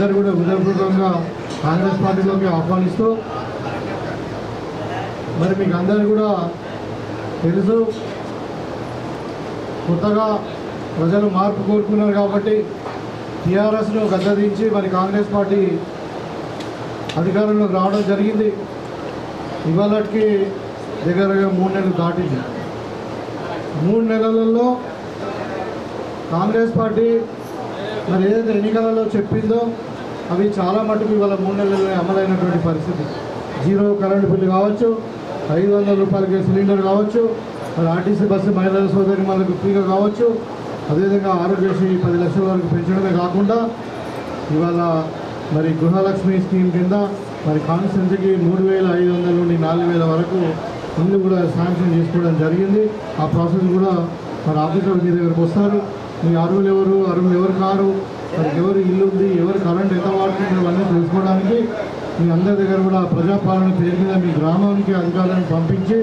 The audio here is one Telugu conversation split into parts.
అందరు కూడా హృదయపూర్వకంగా కాంగ్రెస్ పార్టీలోకి ఆహ్వానిస్తూ మరి మీకు అందరూ కూడా తెలుసు కొత్తగా ప్రజలు మార్పు కోరుకున్నారు కాబట్టి టీఆర్ఎస్ను గద్దదించి మరి కాంగ్రెస్ పార్టీ అధికారంలోకి రావడం జరిగింది. ఇవాళకి దగ్గరగా మూడు నెలలు దాటింది. మూడు నెలలలో కాంగ్రెస్ పార్టీ మరి ఏదైతే ఎన్నికలలో చెప్పిందో అవి చాలా మటుకు ఇవాళ మూడు నెలల్లో అమలైనటువంటి పరిస్థితి. జీరో కరెంటు బిల్లు కావచ్చు ఐదు వందల రూపాయలకి సిలిండర్ కావచ్చు మరి ఆర్టీసీ బస్సు మహిళల సోదరి మనకు ఫ్రీగా కావచ్చు. అదేవిధంగా ఆరోగ్యశ్రీ పది లక్షల వరకు పెంచడమే కాకుండా ఇవాళ మరి గృహలక్ష్మి స్కీమ్ కింద మరి కాన్స్టెన్సీకి మూడు వేల ఐదు వందల నుండి నాలుగు వేల వరకు ఇల్లు కూడా శాంక్షన్ చేసుకోవడం జరిగింది. ఆ ప్రాసెస్ కూడా మరి ఆఫీసర్ మీ దగ్గరకు వస్తారు. మీ అరువులు ఎవరు? అరువులు ఎవరు కారు? మరి ఎవరు ఇల్లు ఉంది ఎవరు కరెంట్ ఎంత వాడుతుందో అవన్నీ తెలుసుకోవడానికి మీ అందరి దగ్గర కూడా ప్రజాపాలన పేరు మీద మీ గ్రామానికి అధికారులను పంపించి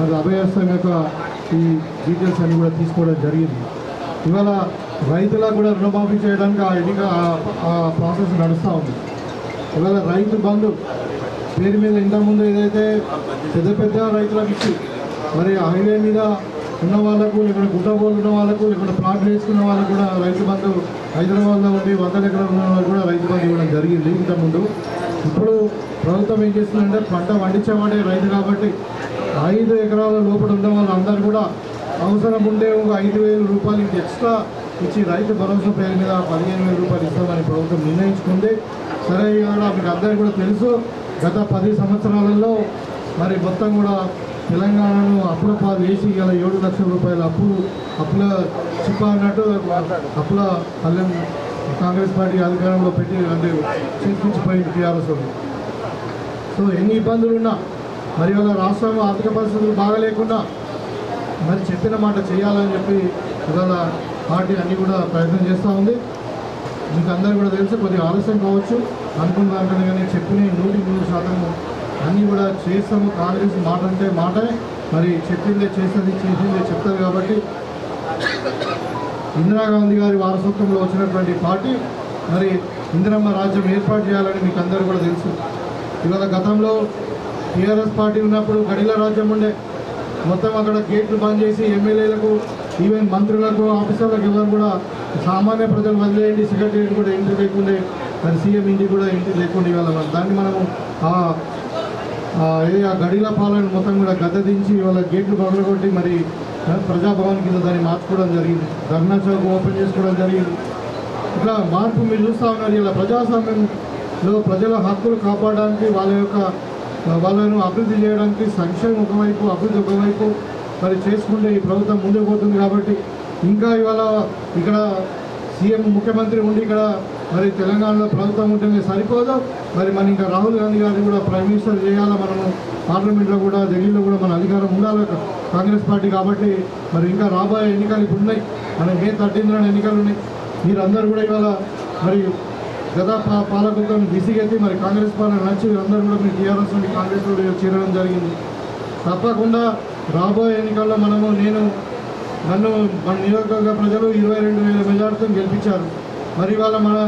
మరి అభయస్థం యొక్క ఈ డీటెయిల్స్ అన్ని కూడా తీసుకోవడం జరిగింది. ఇవాళ రైతులకు కూడా రుణమాఫీ చేయడానికి ఆ ఎన్నిక ఆ- ప్రాసెస్ నడుస్తూ ఉంది. ఇవాళ రైతు బంధు పేరు మీద ఇంతకుముందు ఏదైతే పెద్ద పెద్ద రైతులకు ఇచ్చి మరి హైవే మీద ఉన్న వాళ్ళకు లేకుంటే గుట్టబోలు ఉన్న వాళ్ళకు లేకుంటే ప్లాట్లు వేసుకున్న వాళ్ళకు కూడా రైతు బంధు హైదరాబాద్లో ఉండి వందల ఎకరాలు ఉన్న వాళ్ళకు కూడా రైతు బంధు ఇవ్వడం జరిగింది ఇంతకుముందు. ఇప్పుడు ప్రభుత్వం ఏం చేస్తుందంటే పంట పండించేవాడే రైతు కాబట్టి ఐదు ఎకరాల లోపల ఉన్న వాళ్ళందరూ కూడా అవసరం ఉండే ఒక ఐదు వేల రూపాయలు ఎక్స్ట్రా ఇచ్చి రైతు భరోసా పేరు మీద పదిహేను వేల రూపాయలు ఇస్తామని ప్రభుత్వం నిర్ణయించుకుంది. సరే ఇవాళ మీకు అందరికీ కూడా తెలుసు గత పది సంవత్సరాలలో మరి మొత్తం కూడా తెలంగాణను అప్పుల పాలు వేసి ఇలా ఏడు లక్షల రూపాయల అప్పు అప్పుల చిప్ప అన్నట్టు అప్పుల పల్లెం కాంగ్రెస్ పార్టీ అధికారంలో పెట్టి అంటే చేతికిచ్చిపోయింది టీఆర్ఎస్ సో ఎన్ని ఇబ్బందులు ఉన్నా మరి వాళ్ళ రాష్ట్రంలో ఆర్థిక పరిస్థితులు బాగలేకుండా మరి చెప్పిన మాట చేయాలని చెప్పి ఇవాళ పార్టీ అన్నీ కూడా ప్రయత్నం చేస్తూ ఉంది. మీకు అందరూ కూడా తెలుసు కొద్దిగా ఆలస్యం కావచ్చు అనుకున్న దాంట్లో కానీ చెప్పిన నూటికి నూరు శాతం అన్నీ కూడా చేస్తాము. కాంగ్రెస్ మాట అంటే మాటే. మరి చెప్పిందే చేస్తుంది చేసిందే చెప్తారు కాబట్టి ఇందిరాగాంధీ గారి వారసత్వంలో వచ్చినటువంటి పార్టీ మరి ఇందిరమ్మ రాజ్యం ఏర్పాటు చేయాలని మీకు అందరూ కూడా తెలుసు. ఇవాళ గతంలో టీఆర్ఎస్ పార్టీ ఉన్నప్పుడు గడిల రాజ్యం ఉండే. మొత్తం అక్కడ గేట్లు బంద్ చేసి ఎమ్మెల్యేలకు ఈవెన్ మంత్రులకు ఆఫీసర్లకు ఎవరు కూడా సామాన్య ప్రజలు వదిలేయండి సెక్రటరీ కూడా ఎంట్రీ లేకుండే మరి సీఎం ఇంటి కూడా ఎంట్రీ లేకుండా ఇవాళ మనం దాన్ని మనము ఆ ఆ గడిల పాలన మొత్తం కూడా గద్దదించి ఇవాళ గేట్లు పగలగొట్టి మరి ప్రజాభవన్ కింద దాన్ని మార్చుకోవడం జరిగింది. ధర్నా చౌక్ ఓపెన్ చేసుకోవడం జరిగింది. ఇట్లా మార్పు మీరు చూస్తూ ఉన్నారు. ఇలా ప్రజాస్వామ్యంలో ప్రజల హక్కులు కాపాడడానికి వాళ్ళ యొక్క వాళ్ళను అభివృద్ధి చేయడానికి సంక్షేమం ఒకవైపు అభివృద్ధి ఒకవైపు మరి చేసుకుంటే ఈ ప్రభుత్వం ముందుకు పోతుంది కాబట్టి ఇంకా ఇవాళ ఇక్కడ సీఎం ముఖ్యమంత్రి ఉండి ఇక్కడ మరి తెలంగాణలో ప్రభుత్వం ఉంటేనే సరిపోదు. మరి మన ఇంకా రాహుల్ గాంధీ గారిని కూడా ప్రైమ్ మినిస్టర్ చేయాలా మనము? పార్లమెంట్లో కూడా ఢిల్లీలో కూడా మన అధికారం ఉండాలి. కాంగ్రెస్ పార్టీ కాబట్టి మరి ఇంకా రాబోయే ఎన్నికలు ఇప్పుడు ఉన్నాయి మన మే థర్టీన్ ఎన్నికలు ఉన్నాయి. మీరందరూ కూడా ఇవాళ మరి గత పా- పాలకులతో విసిగెత్తి మరి కాంగ్రెస్ పాలన నచ్చి అందరూ కూడా మీరు టీఆర్ఎస్ నుండి కాంగ్రెస్లో చేరడం జరిగింది. తప్పకుండా రాబోయే ఎన్నికల్లో మనము నేను నన్ను మన నియోజకవర్గ ప్రజలు ఇరవై రెండు వేల మెజార్టీతో గెలిపించారు. మరి ఇవాళ మన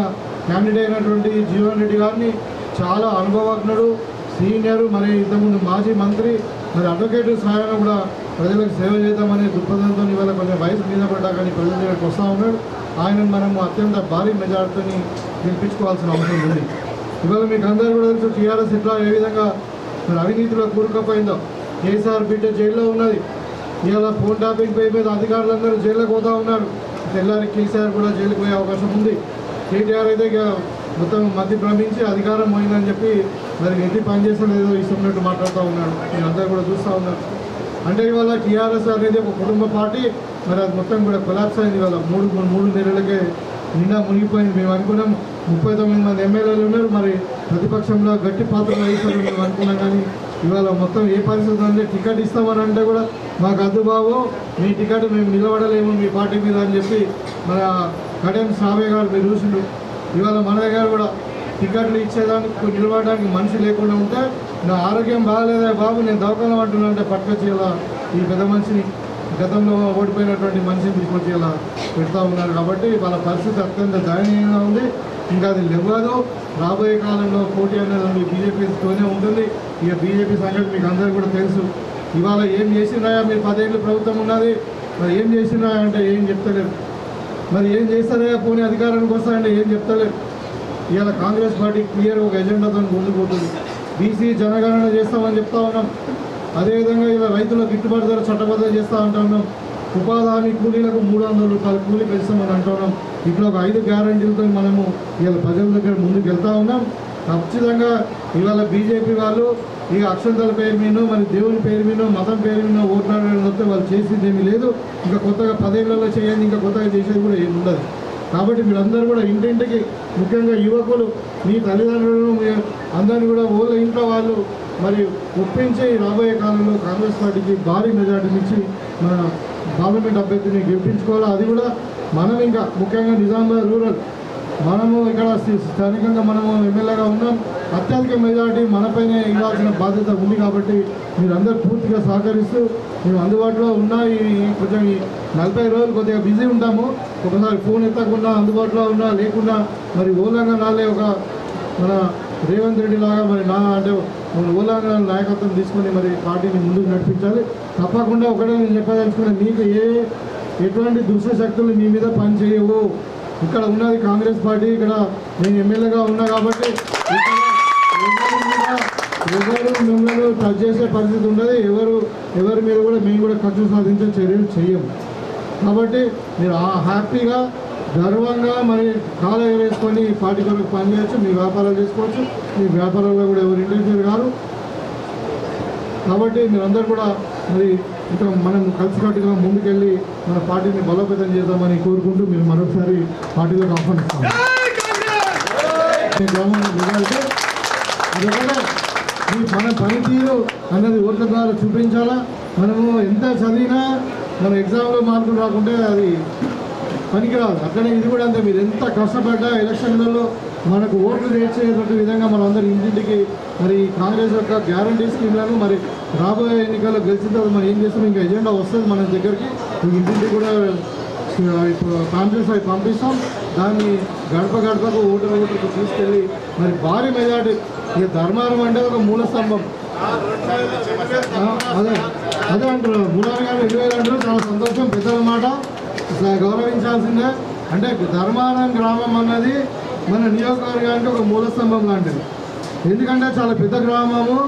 క్యాండిడేట్ అయినటువంటి జీవన్ రెడ్డి గారిని చాలా అనుభవజ్ఞుడు సీనియర్ మరి ఇంతకుముందు మాజీ మంత్రి మరి అడ్వకేట్ సాయంగా కూడా ప్రజలకు సేవ చేద్దామనే దృక్పథంతో ఇవాళ కొంచెం వయసు మీద పడ్డా కానీ ప్రజల దగ్గరకు వస్తూ ఉన్నాడు. ఆయనను మనము అత్యంత భారీ మెజార్టీని గెలిపించుకోవాల్సిన అవసరం ఉంది. ఇవాళ మీకు అందరూ కూడా తెలుసు టీఆర్ఎస్ ఇట్లా ఏ విధంగా మరి అవినీతిలో కూరుకుపోయిందో. కేసీఆర్ బిడ్డ జైల్లో ఉన్నది. ఇవాళ ఫోన్ ట్యాపింగ్ పోయి మీద అధికారులందరూ జైల్లో పోతూ ఉన్నారు. తెల్లారి కేసీఆర్ కూడా జైలుకు పోయే అవకాశం ఉంది. కేటీఆర్ అయితే ఇక మొత్తం మధ్య భ్రమించి అధికారం పోయిందని చెప్పి మరి ఎట్టి పని ఇస్తున్నట్టు మాట్లాడుతూ ఉన్నాడు. నేను అందరూ కూడా చూస్తూ ఉన్నారు. అంటే ఇవాళ టీఆర్ఎస్ అనేది ఒక కుటుంబ పార్టీ. మరి అది మొత్తం కూడా కొలాప్స్ అయింది ఇవాళ. మూడు మూడు నెలలకే నిండా మునిగిపోయింది. మేము అనుకున్నాం ముప్పై తొమ్మిది మంది ఎమ్మెల్యేలు ఉన్నారు. మరి ప్రతిపక్షంలో గట్టి పాత్ర వహిస్తారు మేము అనుకున్నాం కానీ ఇవాళ మొత్తం ఏ పరిస్థితి అంటే టికెట్ ఇస్తామని అంటే కూడా మాకు అద్దు బాబు మీ టికెట్ మేము నిలబడలేము మీ పార్టీ మీద అని చెప్పి మన కడెం స్వామి గారు మీరు చూసిండు ఇవాళ మన దగ్గర కూడా టికెట్లు ఇచ్చేదానికి నిలబడడానికి మనిషి లేకుండా ఉంటే నా ఆరోగ్యం బాగాలేదా బాబు నేను దవకాలం అంటున్నా అంటే పట్టుకొచ్చి ఈ పెద్ద మనిషిని గతంలో ఓడిపోయినటువంటి మనిషిని తీసుకొచ్చేలా పెడతా ఉన్నారు. కాబట్టి వాళ్ళ పరిస్థితి అత్యంత దయనీయంగా ఉంది. ఇంకా అది లేవదు. రాబోయే కాలంలో పోటీ అనేది బీజేపీతోనే ఉంటుంది. ఇక బీజేపీ సంగతి మీకు అందరికీ కూడా తెలుసు. ఇవాళ ఏం చేసినాయా? మీరు పదేళ్ళు ప్రభుత్వం ఉన్నది. మరి ఏం చేసినాయా అంటే ఏం చెప్తలేరు. మరి ఏం చేస్తారే పోనీ అధికారానికి వస్తాయంటే ఏం చెప్తలేరు. ఇవాళ కాంగ్రెస్ పార్టీ క్లియర్ ఒక ఎజెండాతో ముందుకు పోతుంది. బీసీ జనగణన చేస్తామని చెప్తా ఉన్నాం. అదేవిధంగా ఇలా రైతుల గిట్టుబాటు ధర చట్టబద్ధం చేస్తూ ఉంటా ఉన్నాం. ఉపాధి కూలీలకు మూడు వందల రూపాయలు కూలీ పెంచుతామని అంటున్నాం. ఇట్లా ఒక ఐదు గ్యారంటీలతో మనము ఇవాళ ప్రజల దగ్గర ముందుకు వెళ్తా ఉన్నాం. ఖచ్చితంగా ఇవాళ బీజేపీ వాళ్ళు ఇక అక్షంతల పేరు మీద మరి దేవుని పేరు మీద మతం పేరు మీద ఓట్లాడడం వస్తే వాళ్ళు చేసేది ఏమీ లేదు. ఇంకా కొత్తగా పదేళ్ళలో చేయండి ఇంకా కొత్తగా చేసేది కూడా ఏమి ఉండదు. కాబట్టి మీరందరూ కూడా ఇంటింటికి ముఖ్యంగా యువకులు మీ తల్లిదండ్రులను అందరినీ కూడా ఓళ్ళ ఇంట్లో వాళ్ళు మరి ఒప్పించి రాబోయే కాలంలో కాంగ్రెస్ పార్టీకి భారీ మెజార్టీని నుంచి మన పార్లమెంట్ అభ్యర్థిని గెలిపించుకోవాలి? అది కూడా మనం ఇంకా ముఖ్యంగా నిజామాబాద్ రూరల్. మనము ఇక్కడ స్థానికంగా మనము ఎమ్మెల్యేగా ఉన్నాం. అత్యధిక మెజారిటీ మనపైనే ఇవ్వాల్సిన బాధ్యత ఉంది కాబట్టి మీరందరూ పూర్తిగా సహకరిస్తూ మేము అందుబాటులో ఉన్నా ఈ కొంచెం ఈ నలభై రోజులు కొద్దిగా బిజీ ఉంటాము. ఒకసారి ఫోన్ ఎత్తకుండా అందుబాటులో ఉన్నా లేకుండా మరి ఓలంగా నాలే ఒక మన రేవంత్ రెడ్డి లాగా మరి నా అంటే ఓలంగా నాయకత్వం తీసుకొని మరి పార్టీని ముందుకు నడిపించాలి. తప్పకుండా ఒకటే నేను చెప్పదలుచుకున్నాను మీకు ఏ ఎటువంటి దుష్టశక్తులు మీ మీద పని చేయవు ఇక్కడ ఉన్నది కాంగ్రెస్ పార్టీ ఇక్కడ నేను ఎమ్మెల్యేగా ఉన్నా కాబట్టి ఎవరు మిమ్మల్ని టచ్ చేసే పరిస్థితి ఉండదు. ఎవరు ఎవరి మీద కూడా మేము కూడా ఖర్చు సాధించే చర్యలు చేయము. కాబట్టి మీరు ఆ హ్యాపీగా గర్వంగా మరి కాలు ఎగరేసుకొని పార్టీ కొరకు పనిచేయచ్చు మీ వ్యాపారాలు చేసుకోవచ్చు. మీ వ్యాపారాల్లో కూడా ఎవరు ఇంటర్ఫియర్ గారు కాబట్టి మీరందరూ కూడా మరి ఇంకా మనం కలిసికట్టుగా ముందుకెళ్ళి మన పార్టీని బలోపేతం చేద్దామని కోరుకుంటూ మీరు మరొకసారి పార్టీలోకి ఆహ్వానిస్తాం గ్రామం మన పనితీరు అన్నది ఓట్ల ద్వారా చూపించాలా? మనము ఎంత చదివినా మన ఎగ్జామ్లో మార్కులు రాకుంటే అది పనికిరాదు. అక్కడే ఇది కూడా అంతే. మీరు ఎంత కష్టపడ్డా ఎలక్షన్లలో మనకు ఓట్లు చేసేటువంటి విధంగా మనం అందరి ఇంటింటికి మరి కాంగ్రెస్ యొక్క గ్యారంటీ స్కీమ్లను మరి రాబోయే ఎన్నికల్లో గెలిచిన తర్వాత మనం ఏం చేస్తాం? ఇంకా ఎజెండా వస్తుంది మన దగ్గరికి. ఇంటింటి కూడా కూడా కాంగ్రెస్ అవి పంపిస్తాం. దాన్ని గడప గడపకు ఓటర్ ఓటర్కు తీసుకెళ్ళి మరి భారీ మెజార్టీ. ఇక ధర్మారం అంటే ఒక మూల స్తంభం. అదే అదే అంటారు మూలాలు గారు ఇరవై వేలు అంటారు చాలా సంతోషం పెద్దల మాట. ఇట్లా గౌరవించాల్సిందే. అంటే ధర్మారం గ్రామం అన్నది మన నియోజకవర్గానికి ఒక మూల స్తంభం లాంటిది. ఎందుకంటే చాలా పెద్ద గ్రామము.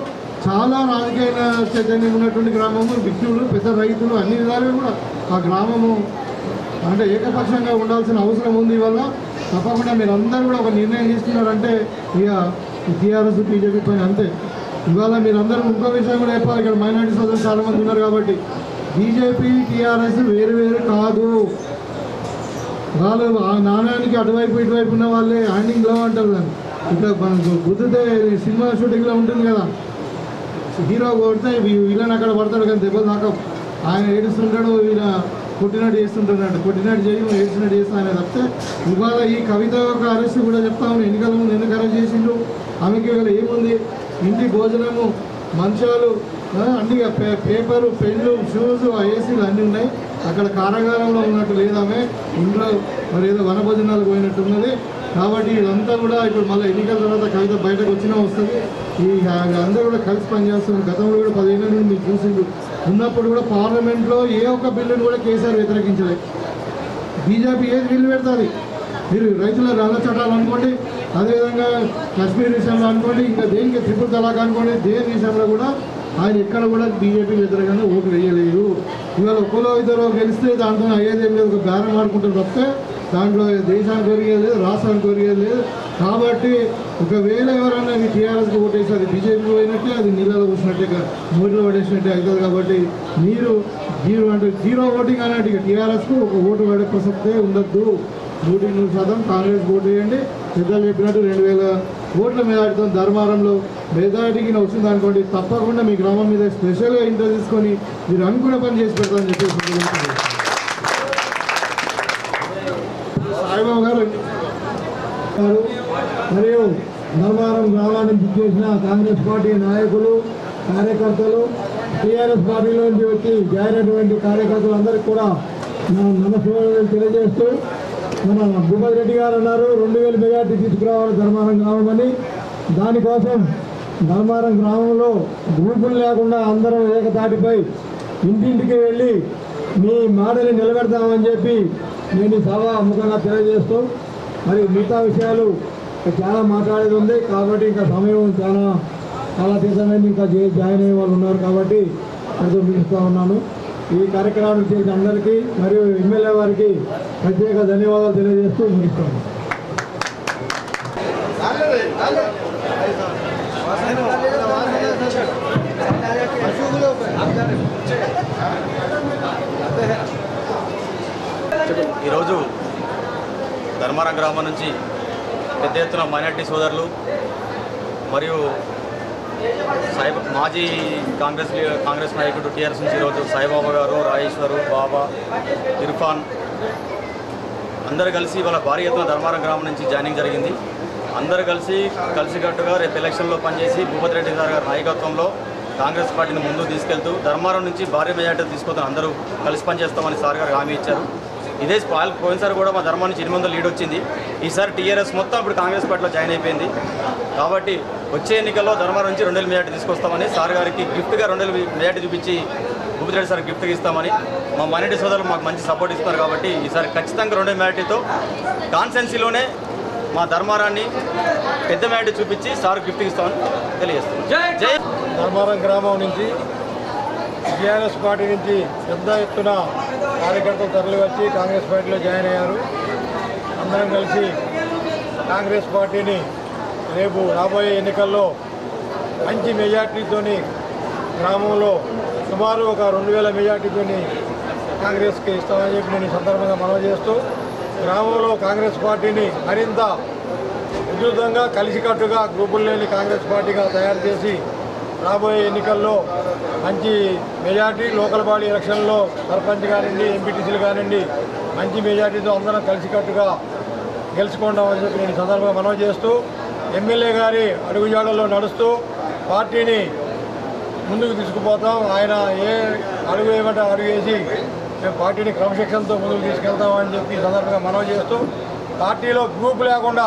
చాలా రాజకీయ చైతన్యం ఉన్నటువంటి గ్రామము విఘ్నులు పెద్ద రైతులు అన్ని విధాలుగా కూడా ఆ గ్రామము అంటే ఏకపక్షంగా ఉండాల్సిన అవసరం ఉంది. వల్ల తప్పకుండా మీరు అందరూ కూడా ఒక నిర్ణయం తీసుకున్నారంటే ఇక టీఆర్ఎస్ బీజేపీ పైన అంతే. ఇవాళ మీరందరూ ఇంకో విషయం కూడా చెప్పాలి. ఇక్కడ మైనార్టీ సోదరులు చాలామంది ఉన్నారు కాబట్టి బీజేపీ టీఆర్ఎస్ వేరు వేరు కాదు. వాళ్ళు ఆ నాణ్యానికి అటువైపు ఇటువైపు ఉన్న వాళ్ళే హ్యాండింగ్లో అంటారు దాన్ని. ఇక్కడ మనం గుద్దితే సినిమా షూటింగ్లో ఉంటుంది కదా. హీరో కొడితే వీళ్ళని అక్కడ పడతాడు కానీ దెబ్బలు దాకా ఆయన ఏడుస్తుంటాడు ఈయన కొట్టినట్టు చేస్తుంటున్నాడు కొట్టినట్టు చేయి ఏడ్చినట్టు చేస్తా ఆయన తప్పితే ఇవాళ ఈ కవిత యొక్క అరెస్ట్ కూడా చెప్తా ఉన్నాను ఎన్నికల ముందు ఎందుకు అరెస్ట్ చేసిండు ఆమెకి ఇవాళ ఏముంది? ఇంటి భోజనము మంచాలు అన్ని పేపరు పెన్లు షూస్ ఆ ఏసీలు అన్నీ ఉన్నాయి. అక్కడ కారాగారంలో ఉన్నట్టు లేదామే. ఇంట్లో మరి ఏదో వనభోజనాలు పోయినట్టు ఉన్నది. కాబట్టి ఇదంతా కూడా ఇప్పుడు మళ్ళీ ఎన్నికల తర్వాత కవిత బయటకు వచ్చినా వస్తుంది. ఈ అందరూ కూడా కలిసి పనిచేస్తున్నారు. గతంలో కూడా పదిహేను నుండి మీరు చూసిండు ఉన్నప్పుడు కూడా పార్లమెంట్లో ఏ ఒక్క బిల్లును కూడా కేసీఆర్ వ్యతిరేకించలేదు. బీజేపీ ఏది బిల్లు పెడుతుంది? మీరు రైతుల రాళ్ళ చట్టాలు అనుకోండి అదేవిధంగా కాశ్మీర్ విషయంలో అనుకోండి ఇంకా దేనికి త్రిపుల్ తలాక్ అనుకోండి దేని విషయంలో కూడా ఆయన ఎక్కడ కూడా బీజేపీ వ్యతిరేకంగా ఓటు వేయలేదు. ఇవాళ ఒక్కలో ఇద్దరు గెలిస్తే దాంట్లో అయ్యేది ఏం లేదు ఒక బేరం ఆడుకుంటారు తప్పితే దాంట్లో దేశానికి ఒరిగేది లేదు రాష్ట్రానికి ఒరిగేది లేదు. కాబట్టి ఒకవేళ ఎవరన్నా ఇది టీఆర్ఎస్కి ఓటేసి అది బీజేపీకి పోయినట్టే అది నీళ్ళలో కూర్చున్నట్టే మూడిలో పడేసినట్టే అవుతుంది కాబట్టి మీరు జీరో అంటే జీరో ఓటింగ్ అన్నట్టు ఇక టీఆర్ఎస్కు ఒక ఓటు పడే ప్రసక్తే ఉండద్దు. నూటి నూరు శాతం కాంగ్రెస్ ఓటు వేయండి. పెద్దలు చెప్పినట్టు రెండు వేల ఓట్ల మెజార్టీతో ధర్మారంలో మెజార్టీకి వచ్చింది అనుకోండి తప్పకుండా మీ గ్రామం మీద స్పెషల్గా ఇంటర్ తీసుకొని మీరు అనుకున్న పని చేసి పెడతామని చెప్పేసి రామారావు గారు మరియు ధర్మారం గ్రామాన్ని బుక్ చేసిన కాంగ్రెస్ పార్టీ నాయకులు కార్యకర్తలు టీఆర్ఎస్ పార్టీలోంచి వచ్చి జారినటువంటి కార్యకర్తలు కార్యకర్తలందరికీ కూడా నా నమస్కారాలు తెలియజేస్తూ మన భూపతి రెడ్డి గారు అన్నారు రెండు వేల మెజార్టీ తీసుకురావాలి ధర్మారం గ్రామం అని దానికోసం ధర్మారం గ్రామంలో గ్రూపులు లేకుండా అందరం ఏకతాటిపై ఇంటింటికి వెళ్ళి మీ మాటని నిలబెడతామని చెప్పి నేను చాలా అమ్మకంగా తెలియజేస్తూ మరి మిగతా విషయాలు చాలా మాట్లాడేది ఉంది. కాబట్టి ఇంకా సమయం చాలా చాలా తీసమైంది ఇంకా జాయిన్ అయ్యే వాళ్ళు ఉన్నారు కాబట్టి అర్థం పిలుస్తూ ఉన్నాను. ఈ కార్యక్రమానికి చేసిన అందరికీ మరియు ఎమ్మెల్యే వారికి ప్రత్యేక ధన్యవాదాలు తెలియజేస్తూ ముగిస్తాను ఈరోజు ధర్మారా గ్రామం నుంచి పెద్ద ఎత్తున మైనార్టీ సోదరులు మరియు సాయిబా మాజీ కాంగ్రెస్ కాంగ్రెస్ నాయకుడు టీఆర్ఎస్ నుంచి ఈరోజు సాయిబాబా గారు రాజేశ్వరు బాబా ఇర్ఫాన్ అందరు కలిసి వాళ్ళ భారీ ఎత్తున ధర్మారం గ్రామం నుంచి జాయినింగ్ జరిగింది. అందరు కలిసి కలిసికట్టుగా రేపు ఎలక్షన్లో పనిచేసి భూపతి రెడ్డి గారి గారి నాయకత్వంలో కాంగ్రెస్ పార్టీని ముందుకు తీసుకెళ్తూ ధర్మారం నుంచి భారీ మెజార్టీ తీసుకొద్దాం అందరూ కలిసి పనిచేస్తామని సార్ గారు హామీ ఇచ్చారు. ఇదే పాల్ పోయినసారి కూడా మా ధర్మం నుంచి ఎనిమిది వందల లీడ్ వచ్చింది. ఈసారి టీఆర్ఎస్ మొత్తం ఇప్పుడు కాంగ్రెస్ పార్టీలో జాయిన్ అయిపోయింది. కాబట్టి వచ్చే ఎన్నికల్లో ధర్మారం నుంచి రెండు వేల మెజార్టీ తీసుకొస్తామని సార్ గారికి గిఫ్ట్గా రెండు వేల మెజార్టీ చూపించి భూపతి రెడ్డి సార్ గిఫ్ట్గా ఇస్తామని మా మైనార్టీ సోదరులు మాకు మంచి సపోర్ట్ ఇస్తున్నారు కాబట్టి ఈసారి ఖచ్చితంగా రెండు మెజార్టీతో కాన్సెన్సీలోనే మా ధర్మారాన్ని పెద్ద మెజార్టీ చూపించి సార్ గిఫ్ట్ ఇస్తామని తెలియజేస్తాం జై ధర్మారం గ్రామం నుంచి టీఆర్ఎస్ పార్టీ నుంచి పెద్ద ఎత్తున కార్యకర్తలు తరలి వచ్చి కాంగ్రెస్ పార్టీలో జాయిన్ అయ్యారు. అందరం కలిసి కాంగ్రెస్ పార్టీని రేపు రాబోయే ఎన్నికల్లో మంచి మెజార్టీతోని గ్రామంలో సుమారు ఒక రెండు వేల మెజార్టీతోని కాంగ్రెస్కి ఇస్తామని చెప్పి నేను ఈ సందర్భంగా మనవి చేస్తూ గ్రామంలో కాంగ్రెస్ పార్టీని మరింత విస్తృతంగా కలిసికట్టుగా గ్రూపులు లేని కాంగ్రెస్ పార్టీగా తయారు చేసి రాబోయే ఎన్నికల్లో మంచి మెజార్టీ లోకల్ బాడీ ఎలక్షన్లో సర్పంచ్ కానివ్వండి ఎంపీటీసీలు కానివ్వండి మంచి మెజార్టీతో అందరం కలిసికట్టుగా గెలుచుకుంటామని చెప్పి నేను సందర్భంగా మనవి చేస్తూ ఎమ్మెల్యే గారి అడుగుజాడల్లో నడుస్తూ పార్టీని ముందుకు తీసుకుపోతాం. ఆయన ఏ అడుగు ఏమంటే అడుగు వేసి మేము పార్టీని క్రమశిక్షణతో ముందుకు తీసుకెళ్తామని చెప్పి సందర్భంగా మనవి చేస్తూ పార్టీలో గ్రూప్ లేకుండా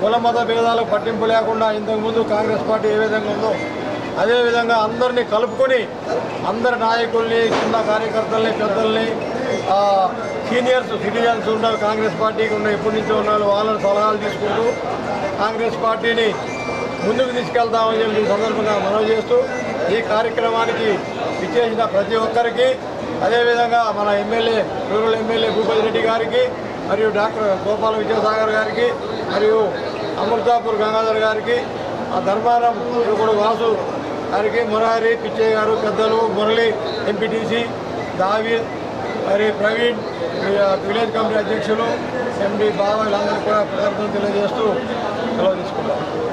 కుల మత భేదాలకు పట్టింపు లేకుండా ఇంతకుముందు కాంగ్రెస్ పార్టీ ఏ విధంగా ఉందో అదేవిధంగా అందరినీ కలుపుకొని అందరి నాయకుల్ని కింద కార్యకర్తల్ని పెద్దల్ని సీనియర్స్ సిటిజన్స్ ఉన్నారు కాంగ్రెస్ పార్టీకి ఉన్న ఎప్పటి నుంచో ఉన్నారు వాళ్ళని సలహాలు తీసుకుంటూ కాంగ్రెస్ పార్టీని ముందుకు తీసుకెళ్తామని చెప్పి ఈ సందర్భంగా మనవి చేస్తూ ఈ కార్యక్రమానికి ఇచ్చేసిన ప్రతి ఒక్కరికి అదేవిధంగా మన MLA rural MLA Bhupathi Reddy గారికి మరియు డాక్టర్ గోపాల విద్యాసాగర్ గారికి మరియు అమృతాపూర్ గంగాధర్ గారికి ఆ ధర్మారం ఇప్పుడు వాసు గారికి మురారి పిచ్చయ్య గారు పెద్దలు మురళి ఎంపీటీసీ దావీద్ మరి ప్రవీణ్ విలేజ్ కమిటీ అధ్యక్షులు ఎండి బాబా వీళ్ళందరికీ కూడా కృతజ్ఞతలు తెలియజేస్తూ సెలవు తీసుకుంటాం